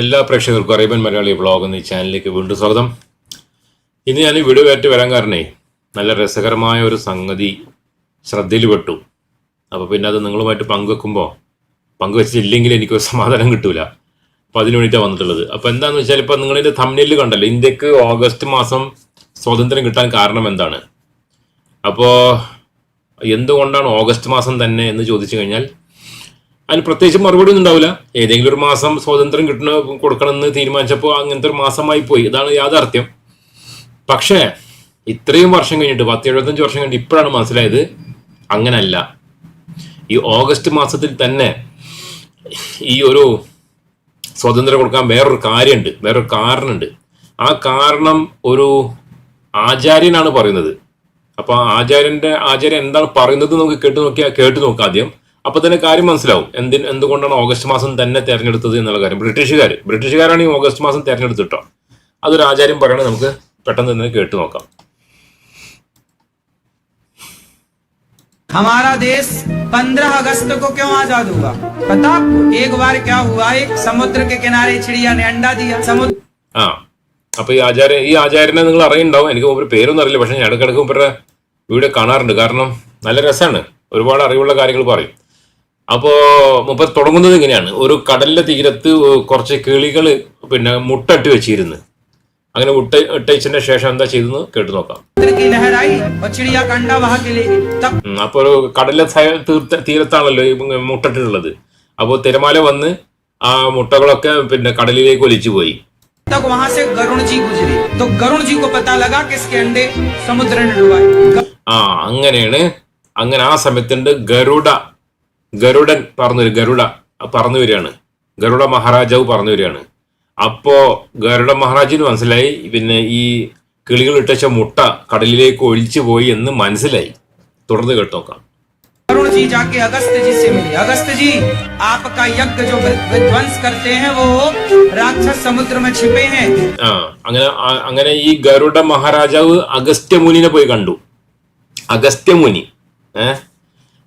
എല്ലാ പ്രേക്ഷകർക്കും Arabian Malayali vlog എന്ന ഈ ചാനലിലേക്ക് വീണ്ടും സ്വാഗതം. ഇന്ന് ഞാൻ ഈ വീഡിയോ ആയിട്ട് വരാൻ കാരണേ നല്ല രസകരമായ ഒരു സംഗതി ശ്രദ്ധയിൽ പെട്ടു അപ്പോൾ പിന്നെ അത് നിങ്ങളുമായിട്ട് പങ്കുവെക്കുമ്പോൾ പങ്കുവെച്ചില്ലെങ്കിൽ എനിക്കൊരു സമാധാനം കിട്ടൂല. അപ്പോൾ അതിന് വേണ്ടിയിട്ടാണ് വന്നിട്ടുള്ളത്. അപ്പോൾ എന്താണെന്ന് വെച്ചാൽ ഇപ്പോൾ നിങ്ങളിന്റെ തമ്മിലിൽ കണ്ടല്ലോ ഇന്ത്യയ്ക്ക് ഓഗസ്റ്റ് മാസം സ്വാതന്ത്ര്യം കിട്ടാൻ കാരണം എന്താണ്? അപ്പോൾ എന്തുകൊണ്ടാണ് ഓഗസ്റ്റ് മാസം തന്നെ എന്ന് ചോദിച്ചു കഴിഞ്ഞാൽ അതിന് പ്രത്യേകിച്ച് മറുപടി ഒന്നും ഉണ്ടാവില്ല. ഏതെങ്കിലും ഒരു മാസം സ്വാതന്ത്ര്യം കിട്ടണ കൊടുക്കണമെന്ന് തീരുമാനിച്ചപ്പോൾ അങ്ങനത്തെ ഒരു മാസമായി പോയി. ഇതാണ് യാഥാർത്ഥ്യം. പക്ഷേ ഇത്രയും വർഷം കഴിഞ്ഞിട്ട് പത്ത് എഴുപത്തഞ്ച് വർഷം കഴിഞ്ഞിട്ട് ഇപ്പോഴാണ് മനസ്സിലായത് അങ്ങനല്ല. ഈ ഓഗസ്റ്റ് മാസത്തിൽ തന്നെ ഈ ഒരു സ്വാതന്ത്ര്യം കൊടുക്കാൻ വേറൊരു കാര്യമുണ്ട് വേറൊരു കാരണമുണ്ട്. ആ കാരണം ഒരു ആചാര്യനാണ് പറയുന്നത്. അപ്പൊ ആ ആചാര്യന്റെ ആചാര്യൻ എന്താണ് പറയുന്നത് നമുക്ക് കേട്ട് നോക്കിയാൽ കേട്ട് നോക്കാം ആദ്യം. അപ്പൊ തന്നെ കാര്യം മനസ്സിലാവും എന്തിന് എന്തുകൊണ്ടാണ് ഓഗസ്റ്റ് മാസം തന്നെ തെരഞ്ഞെടുത്തത് എന്നുള്ള കാര്യം ബ്രിട്ടീഷുകാർ ബ്രിട്ടീഷുകാരാണ് ഈ ഓഗസ്റ്റ് മാസം തെരഞ്ഞെടുത്തിട്ടോ അതൊരു ആചാര്യം പറയണത് നമുക്ക് പെട്ടെന്ന് തന്നെ കേട്ട് നോക്കാം हमारा देश 15 अगस्त को क्यों आजाद हुआ पता आपको एक बार क्या हुआ एक समुद्र के किनारे चिड़िया ने अंडा दिया समुद्र ആ അപ്പൊ ഈ ആചാര്യ ഈ ആചാര്യനെ നിങ്ങൾ അറിയുണ്ടാവും എനിക്ക് ഒരു പേരൊന്നും അറിയില്ല പക്ഷെ ഞാൻ ഇടയ്ക്കിടയ്ക്ക് ഇവരുടെ വീഡിയോ കാണാറുണ്ട് കാരണം നല്ല രസമാണ് ഒരുപാട് അറിവുള്ള കാര്യങ്ങൾ പറയും അപ്പോ മുപ്പത് തുടങ്ങുന്നത് ഇങ്ങനെയാണ്. ഒരു കടലിന്റെ തീരത്ത് കുറച്ച് കിളികൾ പിന്നെ മുട്ടട്ട് വെച്ചിരുന്നു. അങ്ങനെ മുട്ട ഇട്ടയച്ചതിന്റെ ശേഷം എന്താ ചെയ്തെന്ന് കേട്ടു നോക്കാം. അപ്പൊ ഒരു കടലിലെ തീരത്താണല്ലോ മുട്ടട്ടിട്ടുള്ളത്. അപ്പോൾ തിരമാല വന്ന് ആ മുട്ടകളൊക്കെ പിന്നെ കടലിലേക്ക് ഒലിച്ചു പോയി. ആ അങ്ങനെയാണ്. അങ്ങനെ ആ സമയത്തുണ്ട് ഗരുഡ. ഗരുഡൻ പറഞ്ഞു വരും ഗരുഡ പറഞ്ഞു വരികയാണ് ഗരുഡ മഹാരാജാവ് പറഞ്ഞു വരികയാണ് അപ്പോ ഗരുഡ മഹാരാജിന് മനസ്സിലായി പിന്നെ ഈ കിളികൾ ഇട്ടച്ച മുട്ട കടലിലേക്ക് ഒഴിച്ചു പോയി എന്ന് മനസ്സിലായി തുടർന്ന് കേട്ട് നോക്കാം गरुण जी जाके अगस्त जी से मिले अगस्त जी आपका यज्ञ जो वि- विध्वंस करते हैं वो राक्षस समुद्र में छिपे हैं ആ അങ്ങനെ ആ- അങ്ങനെ ഈ ഗരുഡ മഹാരാജാവ് അഗസ്ത്യമുനിനെ പോയി കണ്ടു അഗസ്ത്യമുനി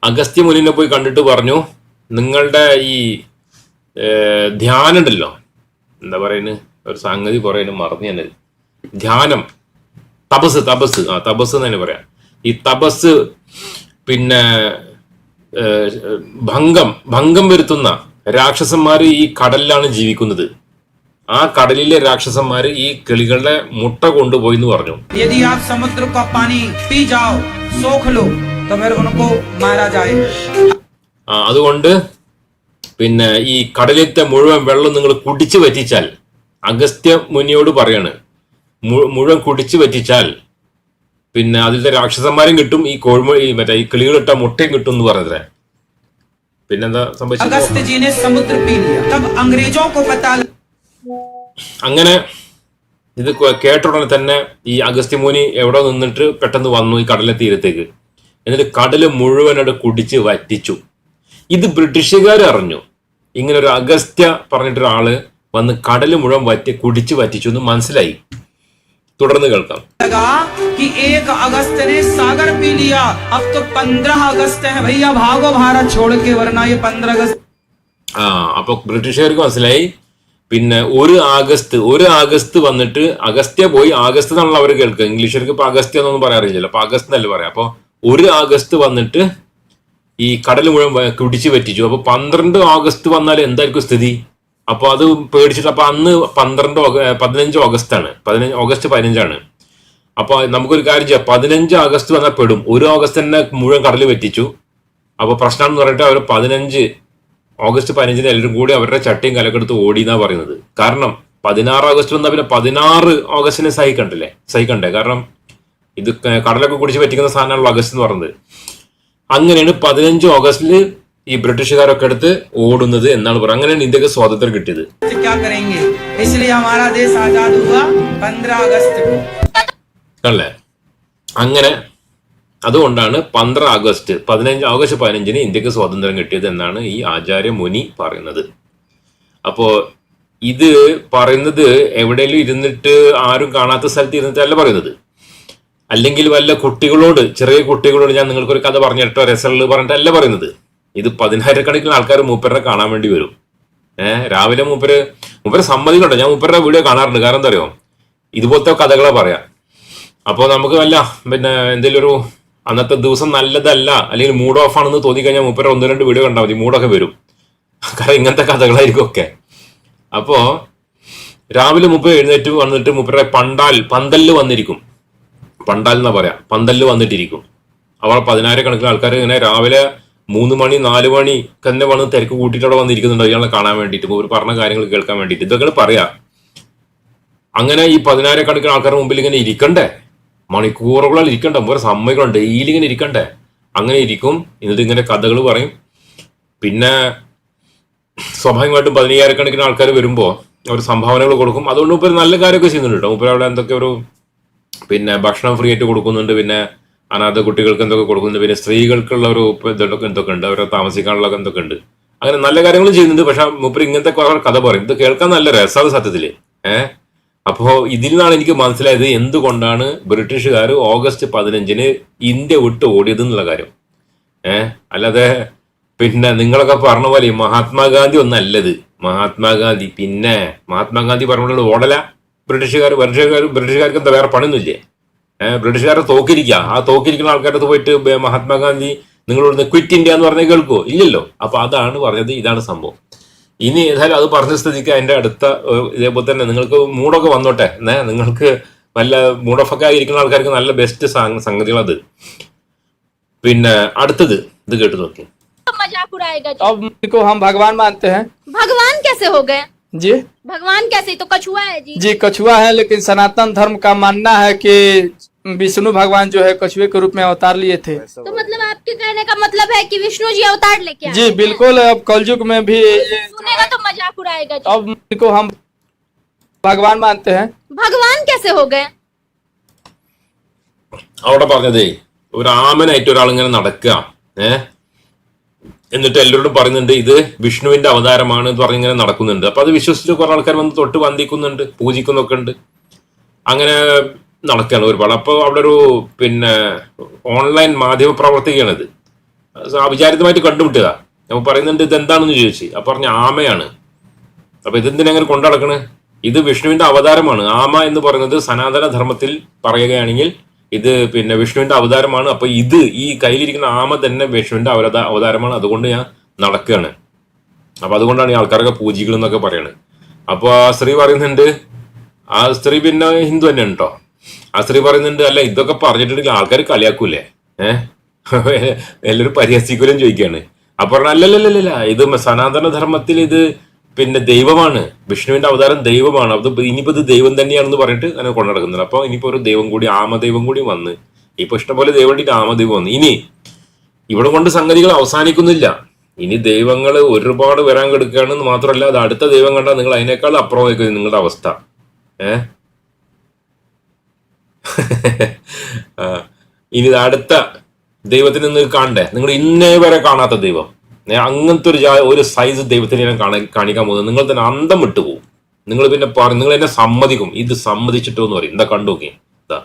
ഏ അഗസ്ത്യമുനിനെ പോയി കണ്ടിട്ട് പറഞ്ഞു നിങ്ങളുടെ ഈ ധ്യാനം ഉണ്ടല്ലോ എന്താ പറയുന്നത് ഒരു സംഗതി പറയുന്നത് മറന്നു തന്നെ ധ്യാനം. തപസ് തപസ്. ആ തപസ് എന്ന് തന്നെ പറയാം. ഈ തപസ് പിന്നെ ഭംഗം ഭംഗം വരുത്തുന്ന രാക്ഷസന്മാർ ഈ കടലിലാണ് ജീവിക്കുന്നത്. ആ കടലിലെ രാക്ഷസന്മാര് ഈ കിളികളുടെ മുട്ട കൊണ്ടുപോയി എന്ന് പറഞ്ഞു. यदि आप समुद्र का पानी पी जाओ सोख लो तो फिर उनको मारा जाए ആ, അതുകൊണ്ട് പിന്നെ ഈ കടലിലത്തെ മുഴുവൻ വെള്ളം നിങ്ങൾ കുടിച്ചു വറ്റിച്ചാൽ അഗസ്ത്യ മുനിയോട് പറയാണ് മു- മുഴുവൻ കുടിച്ചു വറ്റിച്ചാൽ പിന്നെ അതിലത്തെ രാക്ഷസന്മാരും കിട്ടും ഈ കോഴിമു ഈ മറ്റേ ഈ കിളികളിട്ട മുട്ടയും കിട്ടും എന്ന് പറഞ്ഞത്രേ പിന്നെന്താ സംഭവിച്ചത് अगस्त जी ने समुद्र पी लिया तब अंग्रेजों को पता लगा അങ്ങനെ ഇത് കേ- കേട്ട ഉടനെ തന്നെ ഈ അഗസ്ത്യമുനി എവിടെ നിന്നിട്ട് പെട്ടെന്ന് വന്നു ഈ കടലിലെ തീരത്തേക്ക് എന്നിട്ട് കടൽ മുഴുവൻ അവിടെ കുടിച്ച് വറ്റിച്ചു. ഇത് ബ്രിട്ടീഷുകാർ അറിഞ്ഞു. ഇങ്ങനെ ഒരു അഗസ്ത്യ പറഞ്ഞിട്ടൊരാൾ വന്ന് കടൽ മുഴുവൻ വറ്റി കുടിച്ച് വറ്റിച്ചു എന്ന് മനസ്സിലായി. തുടർന്ന് കേൾക്കാം. ആ അപ്പൊ ബ്രിട്ടീഷുകാർക്ക് മനസ്സിലായി. പിന്നെ ഒരു ആഗസ്റ്റ് ഒരു ആഗസ്റ്റ് വന്നിട്ട് അഗസ്റ്റ്യ പോയി ആഗസ്റ്റ് എന്നുള്ള അവർ കേൾക്കുക. ഇംഗ്ലീഷുകാർക്ക് ഇപ്പൊ അഗസ്ത്യ എന്നൊന്നും പറയാറില്ലല്ലോ അപ്പൊ അഗസ്ത് എന്നല്ലേ പറയാം? അപ്പോൾ ഒരു ആഗസ്റ്റ് വന്നിട്ട് ഈ കടൽ മുഴുവൻ കുടിച്ചു പറ്റിച്ചു. അപ്പൊ പന്ത്രണ്ട് ഓഗസ്റ്റ് വന്നാൽ എന്തായിരിക്കും സ്ഥിതി? അപ്പൊ അത് പേടിച്ചിട്ട് അപ്പൊ അന്ന് പന്ത്രണ്ട് പതിനഞ്ച് ഓഗസ്റ്റ് ആണ് പതിനഞ്ച് ഓഗസ്റ്റ് പതിനഞ്ചാണ്. അപ്പൊ നമുക്കൊരു കാര്യം ചെയ്യാം. പതിനഞ്ച് ആഗസ്റ്റ് വന്നാൽ പെടും. ഒരു ഓഗസ്റ്റ് തന്നെ മുഴുവൻ കടൽ പറ്റിച്ചു. അപ്പൊ പ്രശ്നം എന്ന് പറഞ്ഞിട്ട് അവർ പതിനഞ്ച് ഓഗസ്റ്റ് പതിനഞ്ചിന് എല്ലാവരും കൂടി അവരുടെ ചട്ടിയും കലക്കെടുത്ത് ഓടി എന്നാ പറയുന്നത്. കാരണം പതിനാറ് ഓഗസ്റ്റ് വന്നാൽ പിന്നെ പതിനാറ് ഓഗസ്റ്റിനെ സഹിക്കണ്ടല്ലേ? സഹിക്കണ്ടേ? കാരണം ഇത് കടലൊക്കെ കുടിച്ച് പറ്റിക്കുന്ന സാധനമാണല്ലോ അഗസ്റ്റ് എന്ന് പറഞ്ഞത്. അങ്ങനെയാണ് പതിനഞ്ച് ഓഗസ്റ്റിൽ ഈ ബ്രിട്ടീഷുകാരൊക്കെ എടുത്ത് ഓടുന്നത് എന്നാണ് പറയുന്നത്. അങ്ങനെയാണ് ഇന്ത്യയ്ക്ക് സ്വാതന്ത്ര്യം കിട്ടിയത്. അല്ലേ? അങ്ങനെ അതുകൊണ്ടാണ് പന്ത്രണ്ട് ആഗസ്റ്റ് പതിനഞ്ച് ഓഗസ്റ്റ് പതിനഞ്ചിന് ഇന്ത്യയ്ക്ക് സ്വാതന്ത്ര്യം കിട്ടിയത് എന്നാണ് ഈ ആചാര്യ മുനി പറയുന്നത്. അപ്പോ ഇത് പറയുന്നത് എവിടെയെങ്കിലും ഇരുന്നിട്ട് ആരും കാണാത്ത സ്ഥലത്ത് ഇരുന്നിട്ടല്ല പറയുന്നത്. അല്ലെങ്കിൽ വല്ല കുട്ടികളോട് ചെറിയ കുട്ടികളോട് ഞാൻ നിങ്ങൾക്കൊരു കഥ പറഞ്ഞിട്ടോ രസമുള്ള പറഞ്ഞിട്ടല്ല പറയുന്നത്. ഇത് പതിനായിരക്കണക്കിന് ആൾക്കാർ മൂപ്പരെ കാണാൻ വേണ്ടി വരും. ഏഹ് രാവിലെ മൂപ്പര് മൂപ്പര് സമ്മതിക്കണ്ട ഞാൻ മൂപ്പരുടെ വീഡിയോ കാണാറുണ്ട്. കാരണം എന്താ അറിയോ? ഇതുപോലത്തെ കഥകളെ പറയാം. അപ്പോൾ നമുക്ക് വല്ല പിന്നെ എന്തെങ്കിലും ഒരു അന്നത്തെ ദിവസം നല്ലതല്ല അല്ലെങ്കിൽ മൂഡ് ഓഫ് ആണെന്ന് തോന്നിക്കഴിഞ്ഞാൽ മൂപ്പര ഒന്ന് രണ്ട് വീഡിയോ കണ്ടാൽ മതി മൂഡൊക്കെ വരും. കാരണം ഇങ്ങനത്തെ കഥകളായിരിക്കും ഒക്കെ. അപ്പോൾ രാവിലെ മുപ്പ എഴുന്നേറ്റ് വന്നിട്ട് മുപ്പരെ പണ്ടാൽ പന്തലിൽ വന്നിരിക്കും. പണ്ടാൽ എന്നാ പറയാം പന്തലിൽ വന്നിട്ടിരിക്കും. അവൾ പതിനായിരക്കണക്കിന് ആൾക്കാർ ഇങ്ങനെ രാവിലെ മൂന്ന് മണി നാല് മണി തന്നെ വന്ന് തിരക്ക് കൂട്ടിയിട്ട് അവിടെ വന്നിരിക്കുന്നുണ്ട്. ഇയാളെ കാണാൻ വേണ്ടിയിട്ട് ഒരു പറഞ്ഞ കാര്യങ്ങൾ കേൾക്കാൻ വേണ്ടിയിട്ട്. ഇതൊക്കെ പറയാം. അങ്ങനെ ഈ പതിനായിരക്കണക്കിന് ആൾക്കാരുടെ മുമ്പിൽ ഇങ്ങനെ ഇരിക്കണ്ടേ? മണിക്കൂറുകളാൽ ഇരിക്കണ്ടേ? ഒരു സമ്മതിക്കണം. ഡെയിലി ഇങ്ങനെ ഇരിക്കണ്ടേ? അങ്ങനെ ഇരിക്കും. എന്നിട്ട് ഇങ്ങനെ കഥകൾ പറയും. പിന്നെ സ്വാഭാവികമായിട്ടും പതിനയ്യായിരക്കണക്കിന് ആൾക്കാർ വരുമ്പോൾ അവർ സംഭാവനകൾ കൊടുക്കും. അതുകൊണ്ട് മുപ്പര് നല്ല കാര്യമൊക്കെ ചെയ്യുന്നുണ്ട് കേട്ടോ. മുപ്പര് അവിടെ എന്തൊക്കെ ഒരു പിന്നെ ഭക്ഷണം ഫ്രീ ആയിട്ട് കൊടുക്കുന്നുണ്ട് പിന്നെ അനാഥ കുട്ടികൾക്ക് എന്തൊക്കെ കൊടുക്കുന്നുണ്ട് പിന്നെ സ്ത്രീകൾക്കുള്ള ഒരു ഇതൊക്കെ എന്തൊക്കെ ഉണ്ട് അവരെ താമസിക്കാനുള്ള എന്തൊക്കെ ഉണ്ട്. അങ്ങനെ നല്ല കാര്യങ്ങളും ചെയ്യുന്നുണ്ട് പക്ഷെ മുപ്പര് ഇങ്ങനത്തെ കഥ പറയും. ഇത് കേൾക്കാൻ നല്ല രസമാണ് സത്യത്തിൽ. ഏഹ് അപ്പോ ഇതിൽ നിന്നാണ് എനിക്ക് മനസ്സിലായത് എന്തുകൊണ്ടാണ് ബ്രിട്ടീഷുകാർ ഓഗസ്റ്റ് പതിനഞ്ചിന് ഇന്ത്യ വിട്ട് ഓടിയത് എന്നുള്ള കാര്യം. ഏഹ് അല്ലാതെ പിന്നെ നിങ്ങളൊക്കെ പറഞ്ഞ പോലെ മഹാത്മാഗാന്ധി ഒന്നല്ലത്. മഹാത്മാഗാന്ധി പിന്നെ മഹാത്മാഗാന്ധി പറഞ്ഞുള്ള ഓടല. ബ്രിട്ടീഷുകാർ ബ്രിട്ടീഷുകാർ ബ്രിട്ടീഷുകാർക്ക് എന്താ വേറെ പണിയൊന്നുമില്ലേ ഏഹ് ബ്രിട്ടീഷുകാരെ തോക്കിരിക്കുക ആ തോക്കിരിക്കുന്ന ആൾക്കാരുടെ അടുത്ത് പോയിട്ട് ബേ- മഹാത്മാഗാന്ധി നിങ്ങളോട് ക്വിറ്റ് ഇന്ത്യ എന്ന് പറഞ്ഞാൽ കേൾക്കുമോ ഇല്ലല്ലോ അപ്പൊ അതാണ് പറഞ്ഞത് ഇതാണ് സംഭവം ഇനി ഏതായാലും അത് പറഞ്ഞ സ്ഥിതിക്ക് അതിന്റെ അടുത്ത ഏഹ്, ഇതേപോലെ തന്നെ നിങ്ങൾക്ക് മൂടൊക്കെ വന്നോട്ടെ എന്നേ നിങ്ങൾക്ക് വല്ല മൂടൊക്കെ ആയിരിക്കുന്ന ആൾക്കാർക്ക് നല്ല ബെസ്റ്റ് സംഗതികൾ അത് പിന്നെ അടുത്തത് ഇത് കേട്ട് നോക്കി तो मजाक उड़ाएगा जी अब इनको हम भगवान मानते हैं भगवान कैसे हो गए जी भगवान कैसे तो कछुआ है जी जी कछुआ है लेकिन सनातन धर्म का मानना है कि विष्णु भगवान जो है कछुए के रूप में अवतार लिए थे तो मतलब आपके कहने का मतलब है कि विष्णु जी अवतार लेके आए जी हैं। बिल्कुल अब कलयुग में भी ये- सुनेगा तो मजाक उड़ाएगा जी अब इनको हम भगवान मानते हैं भगवान कैसे हो गए അവിടെ പറഞ്ഞതേ ഒരു ആമനായിട്ട് ഒരാൾ ഇങ്ങനെ നടക്കുക ഏ എന്നിട്ട് എല്ലാവരോടും പറയുന്നുണ്ട് ഇത് വിഷ്ണുവിന്റെ അവതാരമാണ് എന്ന് പറഞ്ഞിങ്ങനെ നടക്കുന്നുണ്ട്. അപ്പൊ അത് വിശ്വസിച്ച് കുറെ ആൾക്കാർ വന്ന് തൊട്ട് വന്ദിക്കുന്നുണ്ട് പൂജിക്കുന്നൊക്കെ ഉണ്ട്. അങ്ങനെ നടക്കുകയാണ് ഒരുപാട്. അപ്പോൾ അവിടെ ഒരു പിന്നെ ഓൺലൈൻ മാധ്യമ പ്രവർത്തകയാണിത് അവിചാരിതമായിട്ട് കണ്ടുമുട്ടുക അപ്പൊ പറയുന്നുണ്ട് ഇത് എന്താണെന്ന് ചോദിച്ചു. അപ്പൊ പറഞ്ഞ ആമയാണ്. അപ്പൊ ഇതെന്തിനെ അങ്ങനെ കൊണ്ടു നടക്കണ്? ഇത് വിഷ്ണുവിന്റെ അവതാരമാണ്. ആമ എന്ന് പറയുന്നത് സനാതന ധർമ്മത്തിൽ പറയുകയാണെങ്കിൽ ഇത് പിന്നെ വിഷ്ണുവിന്റെ അവതാരമാണ്. അപ്പൊ ഇത് ഈ കയ്യിലിരിക്കുന്ന ആമ തന്നെ വിഷ്ണുവിന്റെ അവതാ അവതാരമാണ്. അതുകൊണ്ട് ഞാൻ നടക്കുകയാണ്. അപ്പൊ അതുകൊണ്ടാണ് ഈ ആൾക്കാരൊക്കെ പൂജികൾ എന്നൊക്കെ പറയണത്. അപ്പൊ ആ സ്ത്രീ പറയുന്നുണ്ട് ആ സ്ത്രീ പിന്നെ ഹിന്ദു തന്നെ ഉണ്ടോ ആ സ്ത്രീ പറയുന്നുണ്ട് അല്ല ഇതൊക്കെ പറഞ്ഞിട്ടുണ്ടെങ്കിൽ ആൾക്കാർ കളിയാക്കൂലേ? ഏഹ് എല്ലാവരും പരിഹസിക്കലും ചോദിക്കുകയാണ്. അപ്പൊ പറഞ്ഞ അല്ലല്ലല്ല ഇത് സനാതന ധർമ്മത്തിൽ ഇത് പിന്നെ ദൈവമാണ്. വിഷ്ണുവിന്റെ അവതാരം ദൈവമാണ്. അത് ഇനിയിപ്പോ ഇത് ദൈവം തന്നെയാണെന്ന് പറഞ്ഞിട്ട് അങ്ങനെ കൊണ്ടു അപ്പൊ ഇനിയിപ്പോ ഒരു ദൈവം കൂടി ആമദൈവം കൂടി വന്ന്. ഇപ്പൊ ഇഷ്ടംപോലെ ദൈവം വേണ്ടിയിട്ട് ആമദൈവം വന്നു. ഇനി ഇവിടെ കൊണ്ട് സംഗതികൾ അവസാനിക്കുന്നില്ല. ഇനി ദൈവങ്ങൾ ഒരുപാട് വരാൻ കിടക്കുകയാണെന്ന് മാത്രമല്ല അത് അടുത്ത ദൈവം കണ്ടാൽ നിങ്ങൾ അതിനേക്കാൾ അപ്പുറമായിരിക്കും നിങ്ങളുടെ അവസ്ഥ. ഏ? ഇനി അടുത്ത ദൈവത്തിന് നിങ്ങൾ കാണണ്ടേ? നിങ്ങൾ ഇന്നേ വരെ കാണാത്ത ദൈവം. അങ്ങനത്തെ ഒരു ഒരു സൈസ് ദൈവത്തിന് ഞാൻ കാണിക്കാൻ പോകുന്നത്. നിങ്ങൾ തന്നെ അന്തം വിട്ടു പോകും നിങ്ങൾ പിന്നെ പറയും നിങ്ങൾ എന്നെ സമ്മതിക്കും. ഇത് സമ്മതിച്ചിട്ടോ എന്ന് പറയും. എന്താ കണ്ടു നോക്കി ഇതാ.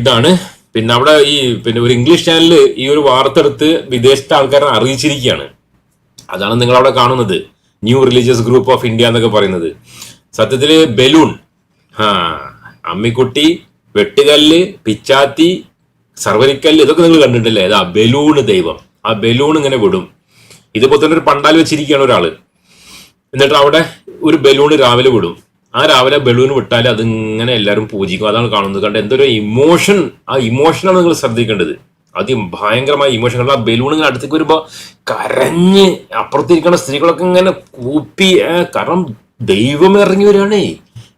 ഇതാണ്. പിന്നെ അവിടെ ഈ പിന്നെ ഒരു ഇംഗ്ലീഷ് ചാനലിൽ ഈ ഒരു വാർത്ത എടുത്ത് വിദേശത്തെ ആൾക്കാരെ അറിയിച്ചിരിക്കുകയാണ്. അതാണ് നിങ്ങൾ അവിടെ കാണുന്നത്. New religious group of India എന്നൊക്കെ പറയുന്നത്. സത്യത്തിൽ ബലൂൺ. ആ അമ്മിക്കുട്ടി വെട്ടുകല്ല് പിച്ചാത്തി സർവരിക്കല്ല് ഇതൊക്കെ നിങ്ങൾ കണ്ടിട്ടില്ലേ? ഇതാ ബലൂൺ ദൈവം. ആ ബലൂൺ ഇങ്ങനെ വിടും. ഇതുപോലെ തന്നെ ഒരു പണ്ടാൽ വെച്ചിരിക്കുകയാണ് ഒരാൾ. എന്നിട്ട് അവിടെ ഒരു ബലൂൺ രാവിലെ വിടും. ആ രാവിലെ ബലൂൺ വിട്ടാൽ അതിങ്ങനെ എല്ലാവരും പൂജിക്കും. അതാണ് കാണുന്നത്. കണ്ട് എന്തൊരു ഇമോഷൻ ആ ഇമോഷനാണ് നിങ്ങൾ ശ്രദ്ധിക്കേണ്ടത്. ആദ്യം ഭയങ്കരമായ ഇമോഷൻ ആ ബലൂൺ ഇങ്ങനെ അടുത്തേക്ക് വരുമ്പോ കരഞ്ഞ് അപ്പുറത്തിരിക്കുന്ന സ്ത്രീകളൊക്കെ ഇങ്ങനെ കൂപ്പി കാരണം ദൈവം ഇറങ്ങി വരികയാണേ.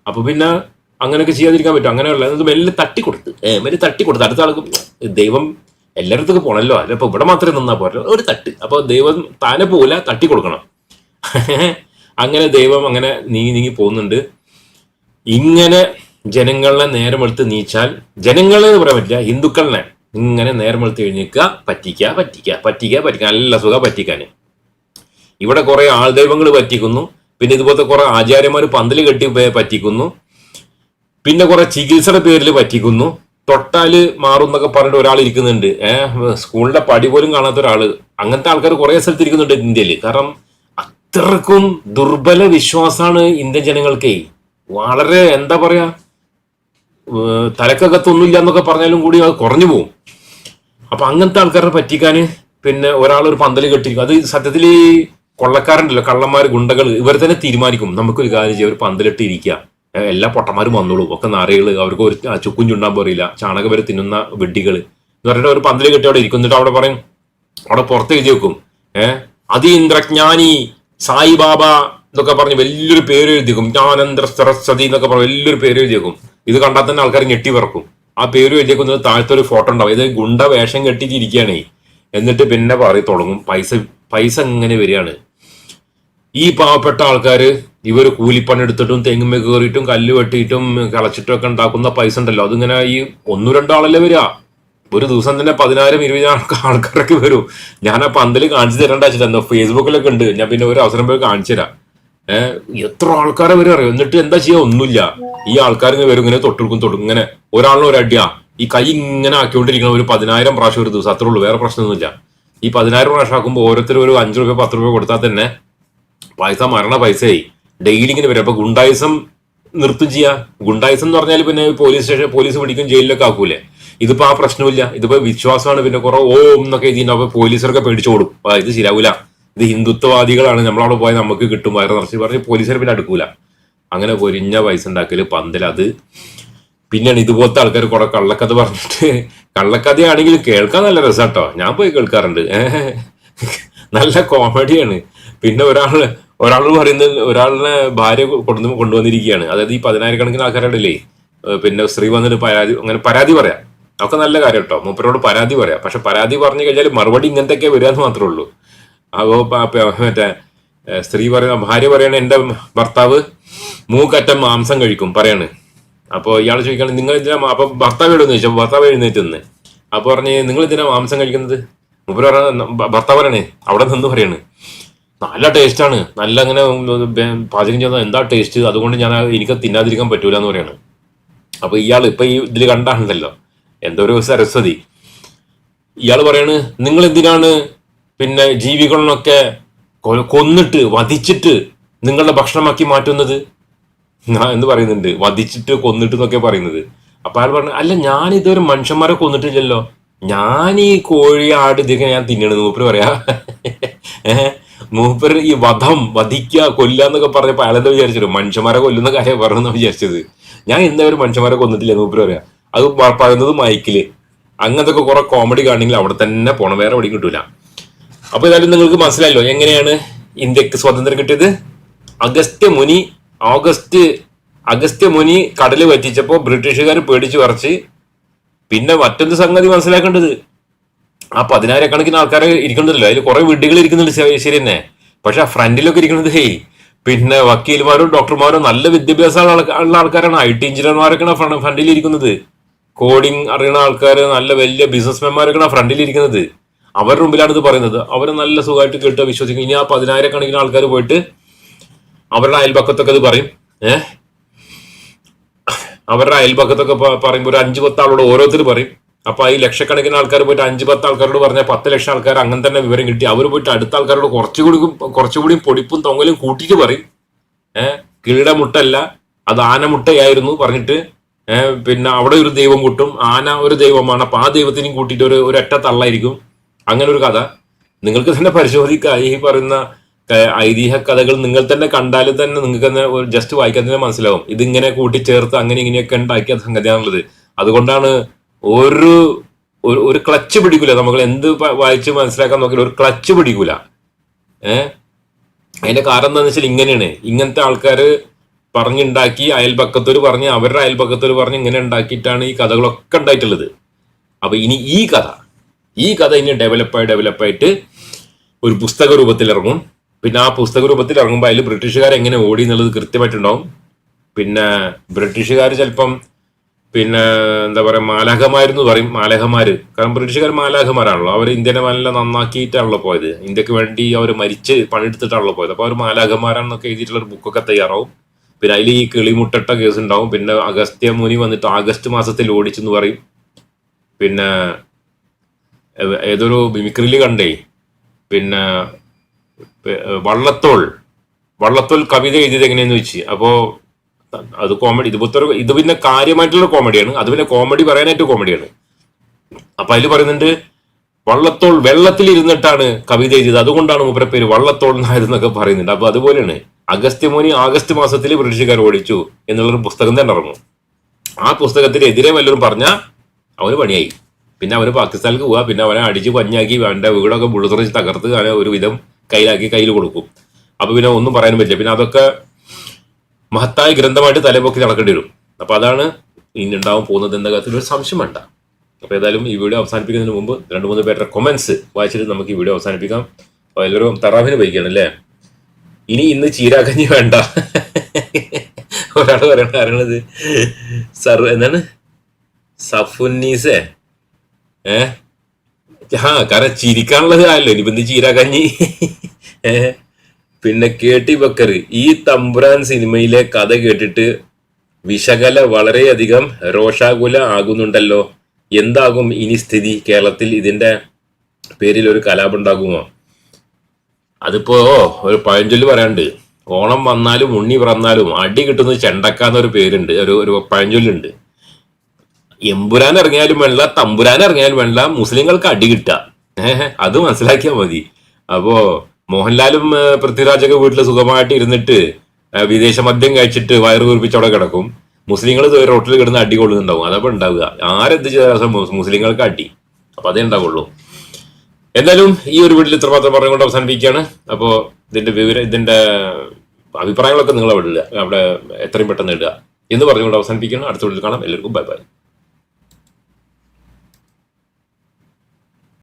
അപ്പൊ പിന്നെ അങ്ങനെയൊക്കെ ചെയ്യാതിരിക്കാൻ പറ്റും. അങ്ങനെയുള്ള അത് മെല്ലെ തട്ടിക്കൊടുത്ത്. മെല്ലെ തട്ടിക്കൊടുത്ത്. അടുത്ത ആൾക്ക് ദൈവം എല്ലായിടത്തേക്ക് പോണല്ലോ. അല്ല ഇപ്പൊ ഇവിടെ മാത്രമേ നിന്നാ പോരല്ലോ. ഒരു തട്ട്. അപ്പൊ ദൈവം താനെ പോവില്ല തട്ടി കൊടുക്കണം അങ്ങനെ ദൈവം അങ്ങനെ നീങ്ങി നീങ്ങി പോകുന്നുണ്ട്. ഇങ്ങനെ ജനങ്ങളെ നേരമെടുത്ത് നീച്ചാൽ ജനങ്ങളെ പറയാൻ പറ്റില്ല ഹിന്ദുക്കളെ ഇങ്ങനെ നേരമെടുത്ത് എഴുന്നേക്കുക പറ്റിക്കുക പറ്റിക്കുക പറ്റിക്കുക പറ്റിക്കുക. നല്ല സുഖ പറ്റിക്കാൻ. ഇവിടെ കുറെ ആൾദൈവങ്ങൾ പറ്റിക്കുന്നു. പിന്നെ ഇതുപോലത്തെ കുറെ ആചാര്യന്മാർ പന്തൽ കെട്ടി പറ്റിക്കുന്നു. പിന്നെ കുറെ ചികിത്സയുടെ പേരിൽ പറ്റിക്കുന്നു. തൊട്ടാൽ മാറും എന്നൊക്കെ പറഞ്ഞിട്ട് ഒരാൾ ഇരിക്കുന്നുണ്ട്. ഏഹ് സ്കൂളിന്റെ പടി പോലും കാണാത്ത ഒരാൾ. അങ്ങനത്തെ ആൾക്കാർ കുറെ സ്ഥലത്ത് ഇരിക്കുന്നുണ്ട് ഇന്ത്യയിൽ കാരണം അത്രക്കും ദുർബല വിശ്വാസമാണ് ഇന്ത്യൻ ജനങ്ങൾക്കേ. വളരെ എന്താ പറയാ തലക്കകത്തൊന്നുമില്ല എന്നൊക്കെ പറഞ്ഞാലും കൂടി അത് കുറഞ്ഞു പോകും അപ്പൊ അങ്ങനത്തെ ആൾക്കാരെ പറ്റിക്കാൻ പിന്നെ ഒരാൾ ഒരു പന്തൽ കെട്ടിരിക്കും. അത് സത്യത്തിൽ കൊള്ളക്കാരുണ്ടല്ലോ കള്ളന്മാർ ഗുണ്ടകൾ ഇവർ തന്നെ തീരുമാനിക്കും. നമുക്കൊരു കാര്യം ചെയ്യാം ഒരു പന്തലിട്ട് ഇരിക്കുക എല്ലാ പൊട്ടന്മാരും വന്നോളൂ. ഒക്കെ നാറികൾ അവർക്ക് ഒരു ചുക്കും ചുണ്ടാൻ പോറിയില്ല ചാണകം വരെ തിന്നുന്ന വെഡ്ഡികൾ എന്ന് പറഞ്ഞിട്ട് ഒരു പന്തൽ കെട്ടി അവിടെ ഇരിക്കും. എന്നിട്ട് അവിടെ പറയും അവിടെ പുറത്ത് എഴുതി വെക്കും. ഏഹ് അതീന്ദ്രജ്ഞാനി സായിബാബ എന്നൊക്കെ പറഞ്ഞ് വലിയൊരു പേര് എഴുതി വെക്കും. ജ്ഞാനന്ദ്ര സരസ്വതി എന്നൊക്കെ പറഞ്ഞ് വലിയൊരു പേര് എഴുതി വെക്കും. ഇത് കണ്ടാൽ തന്നെ ആൾക്കാർ ഞെട്ടി പറക്കും ആ പേര് എഴുതി വെക്കുന്നത് താഴത്തെ ഒരു ഫോട്ടോ ഉണ്ടാവും. ഇത് ഗുണ്ട വേഷം കെട്ടിയിട്ട് എന്നിട്ട് പിന്നെ പറയത്തുടങ്ങും പൈസ പൈസ എങ്ങനെ വരികയാണ്. ഈ പാവപ്പെട്ട ആൾക്കാര് ഇവർ കൂലിപ്പണി എടുത്തിട്ടും തെങ്ങുമ്മ കയറിയിട്ടും കല്ല് വെട്ടിയിട്ടും കളച്ചിട്ടും ഒക്കെ ഉണ്ടാക്കുന്ന പൈസ ഉണ്ടല്ലോ. അതിങ്ങനെ ഈ ഒന്നു രണ്ടാളല്ലേ വരിക? ഒരു ദിവസം തന്നെ പതിനായിരം ഇരുപതിനായിരം ആൾക്കാരൊക്കെ വരും. ഞാൻ ആ പന്തൽ കാണിച്ചു തരേണ്ട വെച്ചിട്ട് എന്താ ഫേസ്ബുക്കിലൊക്കെ ഉണ്ട്. ഞാൻ പിന്നെ ഒരു അവസരം പോയി കാണിച്ചു തരാം. ഏഹ് എത്ര ആൾക്കാരെ വരും അറിയാം? എന്നിട്ട് എന്താ ചെയ്യാ? ഒന്നുമില്ല. ഈ ആൾക്കാർ ഇങ്ങനെ വരും. ഇങ്ങനെ തൊട്ടുക്കും തൊട്ടും ഇങ്ങനെ ഒരാളിന് ഒരു അടിയാ. ഈ കൈ ഇങ്ങനെ ആക്കിക്കൊണ്ടിരിക്കണം. ഒരു പതിനായിരം പ്രാവശ്യം ഒരു ദിവസം. അത്രേ ഉള്ളൂ. വേറെ പ്രശ്നമൊന്നുമില്ല. ഈ പതിനായിരം പ്രാവശ്യം ആക്കുമ്പോൾ ഓരോരുത്തരും ഒരു അഞ്ചു രൂപ പത്ത് രൂപ കൊടുത്താൽ തന്നെ പൈസ മരണ പൈസയായി. ഡെയിലി ഇങ്ങനെ വരും. അപ്പൊ ഗുണ്ടായിസം നിർത്തും ചെയ്യാ. ഗുണ്ടായിസം എന്ന് പറഞ്ഞാൽ പിന്നെ പോലീസ് സ്റ്റേഷൻ പോലീസ് പിടിക്കും ജയിലിലൊക്കെ ആക്കൂലേ. ഇതിപ്പോ ആ പ്രശ്നമില്ല. ഇതിപ്പോ വിശ്വാസമാണ്. പിന്നെ കുറെ ഓം എന്നൊക്കെ എഴുതിയിട്ടുണ്ടാവും അപ്പൊ പോലീസർക്ക് പേടിച്ചു കൊടുക്കും ആ, ഇത് ശരിയാവൂല. ഇത് ഹിന്ദുത്വവാദികളാണ്. നമ്മളവിടെ പോയാൽ നമുക്ക് കിട്ടും. വയറ് നിറച്ച് പറഞ്ഞ് പോലീസുകാർ പിന്നെ അടുക്കൂല. അങ്ങനെ പൊരിഞ്ഞ പൈസ ഉണ്ടാക്കൽ പന്തൽ അത്. പിന്നെയാണ് ഇതുപോലത്തെ ആൾക്കാർ കുറെ കള്ളക്കഥ പറഞ്ഞിട്ട്. കള്ളക്കഥയാണെങ്കിൽ കേൾക്കാൻ നല്ല രസാട്ടോ. ഞാൻ പോയി കേൾക്കാറുണ്ട്. നല്ല കോമഡിയാണ്. പിന്നെ ഒരാൾ ഒരാൾ പറയുന്നത് ഒരാളുടെ ഭാര്യ കൊണ്ടു കൊണ്ടുവന്നിരിക്കുകയാണ്. അതായത് ഈ പതിനായിരക്കണക്കിന് ആൾക്കാരുടെ പിന്നെ സ്ത്രീ വന്നിട്ട് പരാതി അങ്ങനെ പരാതി പറയാം. അതൊക്കെ നല്ല കാര്യം കേട്ടോ മൂപ്പരോട് പരാതി പറയാം. പക്ഷെ പരാതി പറഞ്ഞു കഴിഞ്ഞാൽ മറുപടി ഇങ്ങനത്തെയൊക്കെ വരിക എന്ന് മാത്രമേ ഉള്ളൂ. അപ്പോ പ- പ- മറ്റേ സ്ത്രീ പറയുന്ന ഭാര്യ പറയണ എന്റെ ഭർത്താവ് മൂക്കറ്റം മാംസം കഴിക്കും പറയാണ്. അപ്പോൾ ഇയാൾ ചോദിക്കുകയാണ് നിങ്ങൾ എന്തിനാ അപ്പൊ ഭർത്താവ് എവിടെ ചോദിച്ചു? ഭർത്താവ് എഴുന്നേറ്റ് നിന്ന് അപ്പൊ പറഞ്ഞ് നിങ്ങൾ എന്തിനാ മാംസം കഴിക്കുന്നത്? മൂപ്പര് പറഞ്ഞ ഭർത്താവ് പറയണേ അവിടെ നിന്ന് പറയാണ്. നല്ല ടേസ്റ്റ് ആണ്. നല്ല അങ്ങനെ പാചകം ചെയ്താൽ എന്താ ടേസ്റ്റ് അതുകൊണ്ട് ഞാൻ എനിക്ക് തിന്നാതിരിക്കാൻ പറ്റൂല എന്ന് പറയാണ്. അപ്പൊ ഇയാൾ ഇപ്പൊ ഈ ഇതിൽ കണ്ടാണല്ലോ എന്തോ ഒരു സരസ്വതി. ഇയാൾ പറയാണ് നിങ്ങൾ എന്തിനാണ് പിന്നെ ജീവികളിനൊക്കെ കൊന്നിട്ട് വധിച്ചിട്ട് നിങ്ങളുടെ ഭക്ഷണമാക്കി മാറ്റുന്നത്? എന്ന് പറയുന്നുണ്ട്. വധിച്ചിട്ട് കൊന്നിട്ട് എന്നൊക്കെ പറയുന്നത്. അപ്പൊ അയാൾ പറഞ്ഞു അല്ല ഞാൻ ഇതുവരെ മനുഷ്യന്മാരെ കൊന്നിട്ടില്ലല്ലോ. ഞാൻ ഈ കോഴി ആട് ഇതൊക്കെ ഞാൻ തിന്നണെന്ന് മൂപ്പര് പറയാ. ഏഹ്? മൂപ്പര് ഈ വധം വധിക്കുക കൊല്ലുക എന്നൊക്കെ പറഞ്ഞപ്പോ അയാളെന്താ വിചാരിച്ചത്? മനുഷ്യന്മാരെ കൊല്ലുന്ന കാര്യം പറഞ്ഞു വിചാരിച്ചത്. ഞാൻ ഇന്നവരെ മനുഷ്യന്മാരെ കൊന്നിട്ടില്ല മൂപ്പര് പറയാ. അത് പറയുന്നത് മൈക്കിൽ. അങ്ങനത്തെ ഒക്കെ കുറെ കോമഡി കാണണമെങ്കിൽ അവിടെ തന്നെ പോണം വേറെ എവിടെയും കിട്ടൂല. അപ്പൊ ഏതായാലും നിങ്ങൾക്ക് മനസ്സിലായല്ലോ എങ്ങനെയാണ് ഇന്ത്യയ്ക്ക് സ്വാതന്ത്ര്യം കിട്ടിയത്? അഗസ്ത്യ മുനി ഓഗസ്റ്റ് അഗസ്ത്യ മുനി കടൽ വറ്റിച്ചപ്പോ ബ്രിട്ടീഷുകാർ പേടിച്ചു വരച്ച് പിന്നെ മറ്റൊരു സംഗതി മനസ്സിലാക്കേണ്ടത് ആ പതിനായിരക്കണക്കിന് ആൾക്കാരെ ഇരിക്കുന്നുണ്ടല്ലോ. അതിൽ കുറെ വീടുകൾ ഇരിക്കുന്നുണ്ട് ശരി തന്നെ പക്ഷെ ആ ഫ്രണ്ടിലൊക്കെ ഇരിക്കുന്നത് ഹേയ്. പിന്നെ വക്കീൽമാരും ഡോക്ടർമാരും നല്ല വിദ്യാഭ്യാസമുള്ള ആൾക്കാരാണ്. ഐ ടി എഞ്ചിനീയർമാരൊക്കെയാണ് ഫ്രണ്ട് ഫ്രണ്ടിൽ ഇരിക്കുന്നത്. കോഡിംഗ് അറിയുന്ന ആൾക്കാർ നല്ല വലിയ ബിസിനസ്മാൻമാരൊക്കെയാണ് ഫ്രണ്ടിൽ ഇരിക്കുന്നത്. അവരുടെ മുമ്പിലാണ് ഇത് പറയുന്നത്. അവർ നല്ല സുഖമായിട്ട് കേട്ട് വിശ്വസിക്കും. ഇനി ആ പതിനായിരക്കണക്കിന് ആൾക്കാർ പോയിട്ട് അവരുടെ അയൽപക്കത്തൊക്കെ ഇത് പറയും. ഏഹ് അവരുടെ അയൽപക്കത്തൊക്കെ പറയുമ്പോൾ ഒരു അഞ്ചു പത്താളോട് ഓരോരുത്തർ പറയും. അപ്പൊ ഈ ലക്ഷക്കണക്കിന് ആൾക്കാർ പോയിട്ട് അഞ്ചു പത്ത് ആൾക്കാരോട് പറഞ്ഞ പത്ത് ലക്ഷം ആൾക്കാർ അങ്ങനെ തന്നെ വിവരം കിട്ടി. അവർ പോയിട്ട് അടുത്ത ആൾക്കാരോട് കുറച്ചുകൂടി കുറച്ചുകൂടി പൊടിപ്പും തൊങ്ങലും കൂട്ടിയിട്ട് പറയും. ഏഹ് കിളിയുടെ മുട്ടല്ല അത് ആനമുട്ടയായിരുന്നു പറഞ്ഞിട്ട്. പിന്നെ അവിടെ ഒരു ദൈവം കൂട്ടും. ആന ഒരു ദൈവമാണ്. അപ്പൊ ആ ദൈവത്തിനെയും കൂട്ടിയിട്ട് ഒരു ഒരൊറ്റ തള്ളായിരിക്കും. അങ്ങനെ ഒരു കഥ. നിങ്ങൾക്ക് തന്നെ പരിശോധിക്കാം. ഈ പറയുന്ന ഐതിഹ്യ കഥകൾ നിങ്ങൾ തന്നെ കണ്ടാലും തന്നെ നിങ്ങൾക്ക് തന്നെ ജസ്റ്റ് വായിക്കാൻ തന്നെ മനസ്സിലാവും. ഇതിങ്ങനെ കൂട്ടിച്ചേർത്ത് അങ്ങനെ ഇങ്ങനെയൊക്കെ ഉണ്ടാക്കിയ സംഗതിയാണുള്ളത്. അതുകൊണ്ടാണ് ഒരു ഒരു- ക്ലച്ച് പിടിക്കൂല. നമുക്ക് എന്ത് വായിച്ച് മനസ്സിലാക്കാൻ നോക്കില്ല ഒരു ക്ലച്ച് പിടിക്കൂല. ഏഹ് അതിന്റെ കാരണം എന്താണെന്ന് വെച്ചാൽ ഇങ്ങനെയാണ്. ഇങ്ങനത്തെ ആൾക്കാര് പറഞ്ഞുണ്ടാക്കി അയൽപക്കത്തോര് പറഞ്ഞ് അവരുടെ അയൽപക്കത്തോര് പറഞ്ഞ് ഇങ്ങനെ ഉണ്ടാക്കിയിട്ടാണ് ഈ കഥകളൊക്കെ ഉണ്ടായിട്ടുള്ളത്. അപ്പൊ ഇനി ഈ കഥ ഈ കഥ ഇനി ഡെവലപ്പായി ഡെവലപ്പായിട്ട് ഒരു പുസ്തക രൂപത്തിൽ ഇറങ്ങും. പിന്നെ ആ പുസ്തക രൂപത്തിൽ ഇറങ്ങുമ്പോൾ അതിൽ ബ്രിട്ടീഷുകാർ എങ്ങനെ ഓടി എന്നുള്ളത് കൃത്യമായിട്ടുണ്ടാവും. പിന്നെ ബ്രിട്ടീഷുകാർ ചിലപ്പം പിന്നെ എന്താ പറയാ മാലാഖമാരെന്ന് പറയും മാലാഖമാര്. കാരണം ബ്രിട്ടീഷുകാർ മാലാഖമാരാണല്ലോ. അവർ ഇന്ത്യനെ നല്ല നന്നാക്കിയിട്ടാണല്ലോ പോയത്. ഇന്ത്യയ്ക്ക് വേണ്ടി അവർ മരിച്ച് പണിയെടുത്തിട്ടാണല്ലോ പോയത്. അപ്പോൾ അവർ മാലാഖമാരാണെന്നൊക്കെ എഴുതിയിട്ടുള്ള ഒരു ബുക്കൊക്കെ തയ്യാറാവും. പിന്നെ അതിൽ ഈ കിളിമുട്ടട്ട കേസ് ഉണ്ടാവും പിന്നെ അഗസ്ത്യ മുനി വന്നിട്ട് ആഗസ്റ്റ് മാസത്തിൽ ഓടിച്ചെന്ന് പറയും. പിന്നെ ഏതൊരു മിമിക്രിയിൽ കണ്ടേ? പിന്നെ വള്ളത്തോൾ. വള്ളത്തോൾ കവിത എഴുതിയത് എങ്ങനെയെന്ന് വെച്ച് അപ്പോ അത് കോമഡി ഇതുപോലത്തെ ഇത് പിന്നെ കാര്യമായിട്ടുള്ള കോമഡിയാണ് അത് പിന്നെ കോമഡി പറയാനായിട്ട് കോമഡിയാണ് അപ്പൊ അതിൽ പറയുന്നുണ്ട് വള്ളത്തോൾ വെള്ളത്തിൽ ഇരുന്നിട്ടാണ് കവിത എഴുതിയത്. അതുകൊണ്ടാണ് മൂപ്പര പേര് വള്ളത്തോൾ എന്നായിരുന്നൊക്കെ പറയുന്നുണ്ട്. അപ്പൊ അതുപോലെയാണ് അഗസ്ത്യമുനി ആഗസ്റ്റ് മാസത്തിൽ ബ്രിട്ടീഷുകാർ ഓടിച്ചു എന്നുള്ളൊരു പുസ്തകം തന്നെ ഇറങ്ങും. ആ പുസ്തകത്തിനെതിരെ വല്ലവരും പറഞ്ഞാൽ അവന് പണിയായി. പിന്നെ അവന് പാകിസ്ഥാനിലേക്ക് പോവാ. പിന്നെ അവനെ അടിച്ച് പഞ്ഞാക്കി വേണ്ട വീടൊക്കെ ബുൾഡറിച്ച് തകർത്ത് അവനെ ഒരുവിധം കയ്യിലാക്കി കയ്യിൽ കൊടുക്കും. അപ്പൊ പിന്നെ ഒന്നും പറയാനും പറ്റില്ല. പിന്നെ അതൊക്കെ മഹത്തായ ഗ്രന്ഥമായിട്ട് തലപൊക്കി നടക്കേണ്ടി വരും. അപ്പൊ അതാണ് ഇനി ഉണ്ടാവാൻ പോകുന്നത് എന്ന കാര്യത്തിൽ ഒരു സംശയം വേണ്ട. അപ്പൊ ഏതായാലും ഈ വീഡിയോ അവസാനിപ്പിക്കുന്നതിന് മുമ്പ് രണ്ട് മൂന്ന് പേരുടെ കൊമന്റ്സ് വായിച്ചിട്ട് നമുക്ക് ഈ വീഡിയോ അവസാനിപ്പിക്കാം. അപ്പൊ എല്ലാവരും തറാവിന് പോയിക്കാണ് അല്ലേ? ഇനി ഇന്ന് ചീരാക്കഞ്ഞി വേണ്ട. ഒരാൾ പറയണ അറിയണത് സർ എന്താണ്? സഫുന്നീസേ? ഏ? ആ കാരണം ചിരിക്കാനുള്ളത് ആയല്ലോ ഇനിയിപ്പോ എന്ത് ചീരാക്കഞ്ഞി ഏ? പിന്നെ കെ ടി ബക്കർ ഈ തമ്പുരാൻ സിനിമയിലെ കഥ കേട്ടിട്ട് വിശകല വളരെയധികം രോഷാകുല ആകുന്നുണ്ടല്ലോ. എന്താകും ഇനി സ്ഥിതി? കേരളത്തിൽ ഇതിന്റെ പേരിൽ ഒരു കലാപുണ്ടാകുമോ? അതിപ്പോ ഒരു പഴഞ്ചൊല്ലി പറയാണ്ട് ഓണം വന്നാലും ഉണ്ണി പിറന്നാലും അടി കിട്ടുന്ന ചെണ്ടക്ക എന്നൊരു പേരുണ്ട്. ഒരു ഒരു പഴഞ്ചൊല്ലുണ്ട് എമ്പുരാൻ ഇറങ്ങിയാലും വേണ്ട തമ്പുരാൻ ഇറങ്ങിയാലും വേണ്ട മുസ്ലിങ്ങൾക്ക് അടി കിട്ടുക. അത് മനസ്സിലാക്കിയാൽ മതി. അപ്പോ മോഹൻലാലും പൃഥ്വിരാജൊക്കെ വീട്ടിൽ സുഖമായിട്ട് ഇരുന്നിട്ട് വിദേശ മദ്യം കഴിച്ചിട്ട് വയറ് കുറിപ്പിച്ച് അവിടെ കിടക്കും. മുസ്ലിങ്ങൾ റോട്ടിൽ കിടന്ന് അടി കൊള്ളുന്നുണ്ടാവും. അതപ്പോ ഉണ്ടാവുക. ആരെന്ത് ചെയ്താലും മുസ് മുസ്ലിങ്ങൾക്ക് അടി. അപ്പൊ അതേ ഉണ്ടാവുള്ളൂ. എന്തായാലും ഈ ഒരു വീട്ടിൽ ഇത്രമാത്രം പറഞ്ഞുകൊണ്ട് അവസാനിപ്പിക്കുകയാണ്. അപ്പോൾ ഇതിന്റെ വിവരം ഇതിന്റെ അഭിപ്രായങ്ങളൊക്കെ നിങ്ങൾ അവിടെ അവിടെ എത്രയും പെട്ടെന്ന് ഇടുക എന്ന് പറഞ്ഞുകൊണ്ട് അവസാനിപ്പിക്കണം അടുത്ത വീട്ടിൽ കാണാം. എല്ലാവർക്കും ബൈ ബൈ.